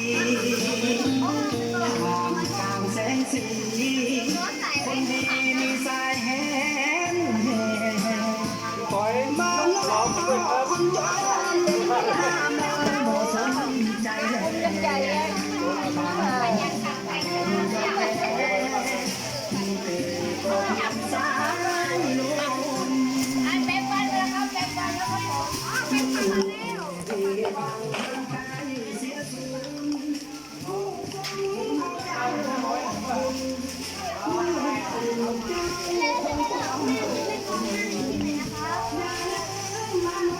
ทางกลางแสงสีคนดีมีสายแหนปล่อยมาล้อคนจนบ่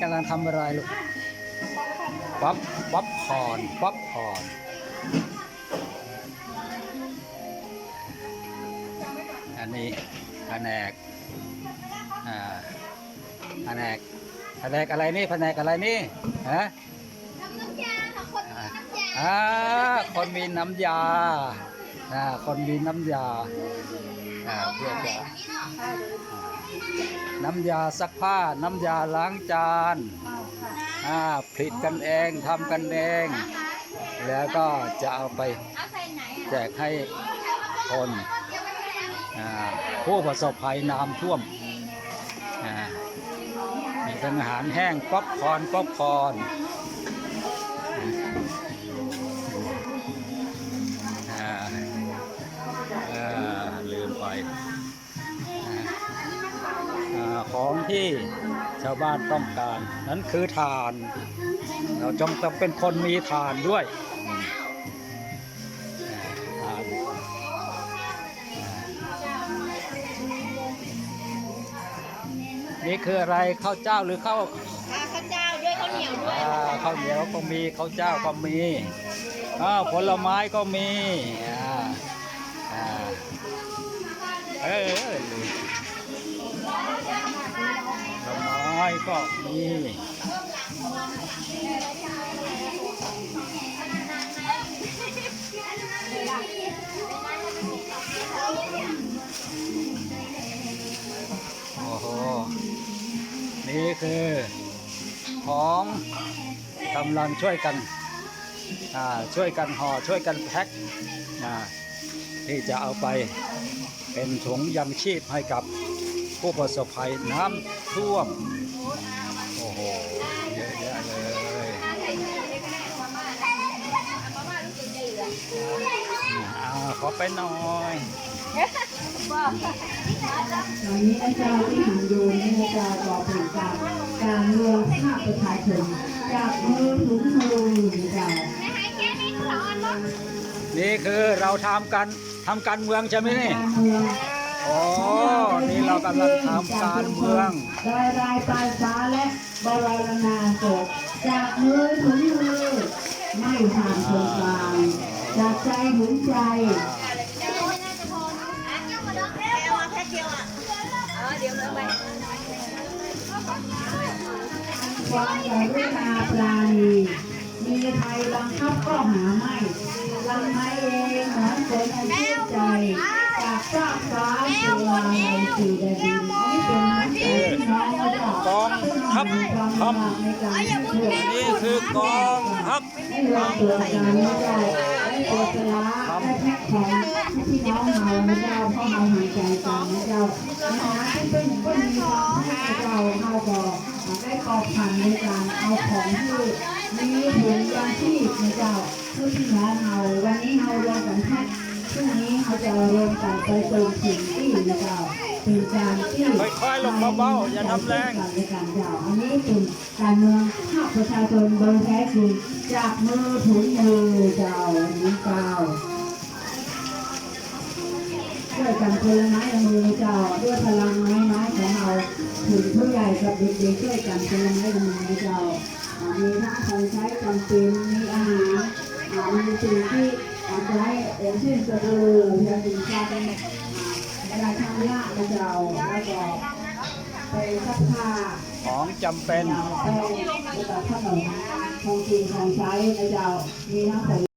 กำลังทำอะไรลูกป๊อปป๊อปคอร์นป๊อปคอร์นอันนี้แผนกอ่าแผนกแผนกอะไรนี่แผนกอะไรนี่ฮะน้ำยาค่ะคนอ่าน้ำยาอ่าคนมีน้ำยาอ่าคนมีน้ำยา อ่าเพื่อจะน้ำยาซักผ้า น้ำยาล้างจานอ่าผลิตกันเองทำกันเอง แล้วก็จะเอาไปเอาใส่ไหนแจกให้คนอ่าผู้ประสบภัยน้ำท่วมอ่ามีทั้งอาหารแห้งป๊อปคอร์นป๊อปคอร์น ที่ชาวบ้านต้องการ นั้นคือทาน เราจงต้องเป็นคนมีทานด้วยอืมอ่าทานนี่คืออะไรข้าวเจ้าหรือข้าวข้าวเจ้าด้วยข้าวเหนียวด้วยอ่าข้าวเหนียวก็มีข้าวเจ้าก็มีอ้าวผลไม้ก็มี ลไม้ก็มีโอ้โห นี่คือของกำลังช่วยกันช่วยกันห่อช่วยกันแพ็คที่จะเอาไปเป็นถุงยังชีพให้กับ ผู้ประสบภัยน้ำท่วม โอ้โห เยอะแยะเลยอ่าขอไปหน่อยวันนี้อาจารย์ที่หันโยนให้อาจารย์บอกถึงการการเมืองภาคประชาชนจากมือถึงมืออาจารย์ไม่ให้แค่นี้สอนเนาะนี่คือเราทำกันทำการเมืองใช่ไหมนี่การเมื องโอ้นี่เรากำลังทำการเมืองโดยรายปลายฟ้าและบรรณาศพจากมือถึงมือ ไม่ผ่านคนกลางจากใจถึงใจเดี๋ยวไม่น่าจะพออะเกี่ยวกับดอกแก้วมาแค่เดียวอะเออเดี๋ยวเลยไปความกรุณาปราณีมีใครบังคับก็หาไม่ลำไม่เองเหมือนคนอันชื่ใจจากฟากฟ้า กองทัพมีความทัพลำบากในการช่วยนี่คือกองทัพให้เราเกิดการไม่ได้ให้เกิดสละให้แพ็คของให้พี่น้องเฮานะเจ้าเพราะเฮาหายใจกันนะเจ้านฐานะที่เป็นคนมีความให้เราเฮาก็ได้กอบพันในการเอาของที่มีถุงยางชีพนะเจ้าเพื่อพี่น้องเฮาวันนี้เฮารวมกันแพ็ค พรุ่งนี้เขาจะรวมกันไปเติมสิ่งที่นะเจ้าเป็นการที่ค่อยๆลงเบาๆอย่าทำแรงในการเจ้าอันนี้เป็นการเมืองภาคประชาชนโดยแท้จริงจากมือถึงมือเจ้าอันนี้เจ้าช่วยวยกันคนละไม้ละมือเจ้าด้วยพลังไม้ไม้ของเราถึงผู้ใหญ่กับเด็กๆช่วยกันคนละไม้ละมือเจ้าอ่ามีทั้งของใช้จำเป็นมีอาหารอ่ามีสิ่งที่ จะให้อย่างเช่นสบู่ยาสีฟันอ่าเวลาทำยาเจ้าแล้วก็ไปซักผ้าของจำเป็นไปแล้วก็ขนมของกินของใช้นะเจ้ามีน้ำผล